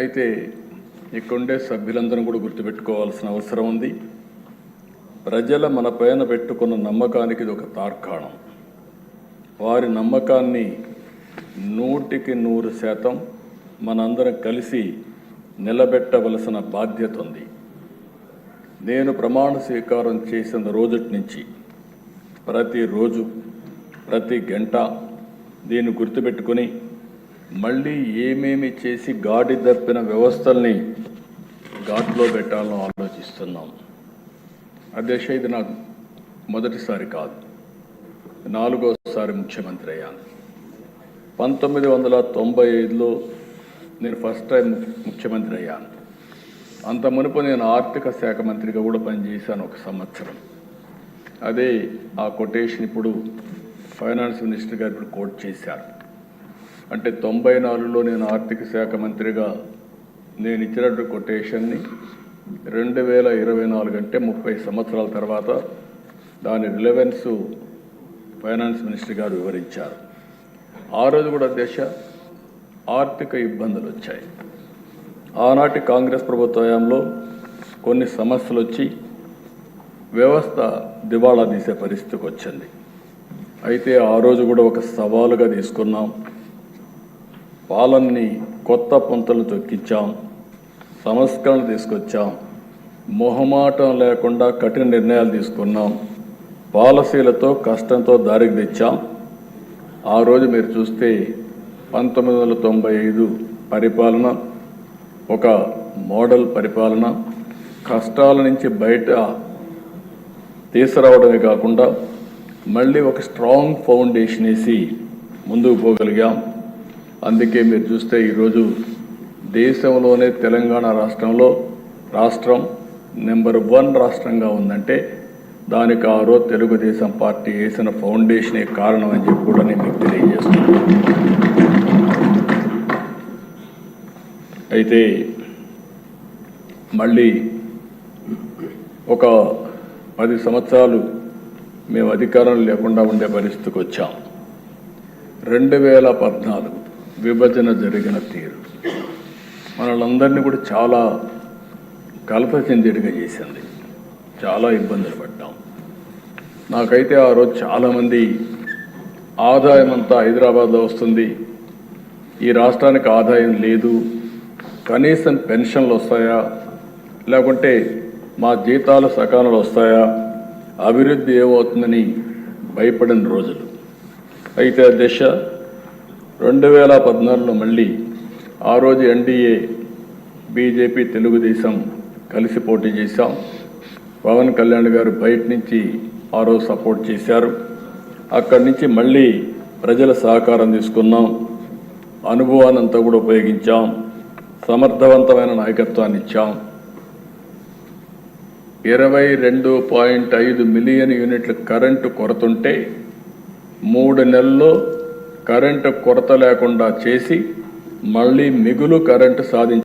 అయితే ఇక్కడుండే సభ్యులందరం కూడా గుర్తుపెట్టుకోవాల్సిన అవసరం ఉంది. ప్రజల మన పైన పెట్టుకున్న నమ్మకానికి ఇది ఒక తార్కాణం. వారి నమ్మకాన్ని నూటికి నూరు శాతం మనందరం కలిసి నిలబెట్టవలసిన బాధ్యత ఉంది. నేను ప్రమాణ స్వీకారం చేసిన రోజుటి నుంచి ప్రతిరోజు ప్రతి గంట దీన్ని గుర్తుపెట్టుకొని మళ్ళీ ఏమేమి చేసి గాడి తప్పిన వ్యవస్థల్ని ఘాట్లో పెట్టాలని ఆలోచిస్తున్నాం. అధ్యక్ష ఇది నాకు మొదటిసారి కాదు. నాలుగోసారి ముఖ్యమంత్రి అయ్యాను. పంతొమ్మిది వందల తొంభై ఐదులో నేను ఫస్ట్ టైం ముఖ్యమంత్రి అయ్యాను. అంత మునుపు నేను ఆర్థిక శాఖ మంత్రిగా కూడా పనిచేశాను ఒక సంవత్సరం. అదే ఆ కొటేషన్ ఇప్పుడు ఫైనాన్స్ మినిస్టర్ గారు ఇప్పుడు కోట్ చేశారు. అంటే తొంభై నాలుగులో నేను ఆర్థిక శాఖ మంత్రిగా నేను ఇచ్చినటువంటి కొటేషన్ని రెండు వేల ఇరవై నాలుగు అంటే ముప్పై సంవత్సరాల తర్వాత దాని రిలవెన్స్ ఫైనాన్స్ మినిస్టర్ గారు వివరించారు. ఆ రోజు కూడా దేశ ఆర్థిక ఇబ్బందులు వచ్చాయి. ఆనాటి కాంగ్రెస్ ప్రభుత్వ హయాంలో కొన్ని సమస్యలు వచ్చి వ్యవస్థ దివాళా తీసే పరిస్థితికి వచ్చింది. అయితే ఆ రోజు కూడా ఒక సవాలుగా తీసుకున్నాం. పాలనని కొత్త పుంతలు తొక్కించాం సంస్కరణ తీసుకొచ్చాం మొహమాటం లేకుండా కఠిన నిర్ణయాలు తీసుకున్నాం పాలసీలతో కష్టంతో దారికి తెచ్చాం. ఆ రోజు మీరు చూస్తే పంతొమ్మిది వందల తొంభై ఐదు పరిపాలన ఒక మోడల్ పరిపాలన కష్టాల నుంచి బయట తీసుకురావడమే కాకుండా మళ్ళీ ఒక స్ట్రాంగ్ ఫౌండేషన్ వేసి ముందుకు పోగలిగాం. అందుకే మీరు చూస్తే ఈరోజు దేశంలోనే తెలంగాణ రాష్ట్రంలో రాష్ట్రం నెంబర్ వన్ రాష్ట్రంగా ఉందంటే దానికి ఆ రోజు తెలుగుదేశం పార్టీ వేసిన ఫౌండేషనే కారణం అని చెప్పి కూడా నేను మీకు తెలియజేస్తున్నాను. అయితే మళ్ళీ ఒక పది సంవత్సరాలు మేము అధికారం లేకుండా ఉండే పరిస్థితికి వచ్చాం. రెండు వేల పద్నాలుగు విభజన జరిగిన తీరు. మనలందరినీ కూడా చాలా కలత చెందేట్టుగా చేసింది. చాలా ఇబ్బందులు పడ్డాం. నాకైతే ఆ రోజు చాలామంది ఆదాయం అంతా హైదరాబాద్లో వస్తుంది. ఈ రాష్ట్రానికి ఆదాయం లేదు. కనీసం పెన్షన్లు వస్తాయా? లేకుంటే మా జీతాలు సకాలంలో వస్తాయా? అభివృద్ధి ఏమవుతుందని భయపడిన రోజులు. అయితే ఆ దశ రెండు వేల పద్నాలుగులో మళ్ళీ ఆ రోజు ఎన్డీఏ బీజేపీ తెలుగుదేశం కలిసి పోటీ చేశాం. పవన్ కళ్యాణ్ గారు బయట నుంచి ఆ రోజు సపోర్ట్ చేశారు. అక్కడి నుంచి మళ్ళీ ప్రజల సహకారం తీసుకున్నాం. అనుభవాన్ని అంతా కూడా ఉపయోగించాం. సమర్థవంతమైన నాయకత్వాన్ని ఇచ్చాం. ఇరవై రెండు పాయింట్ ఐదు మిలియన్ యూనిట్ల కరెంటు కొరతుంటే మూడు నెలల్లో కరెంటు కొరత లేకుండా చేసి మళ్ళీ మిగులు కరెంటు సాధించారు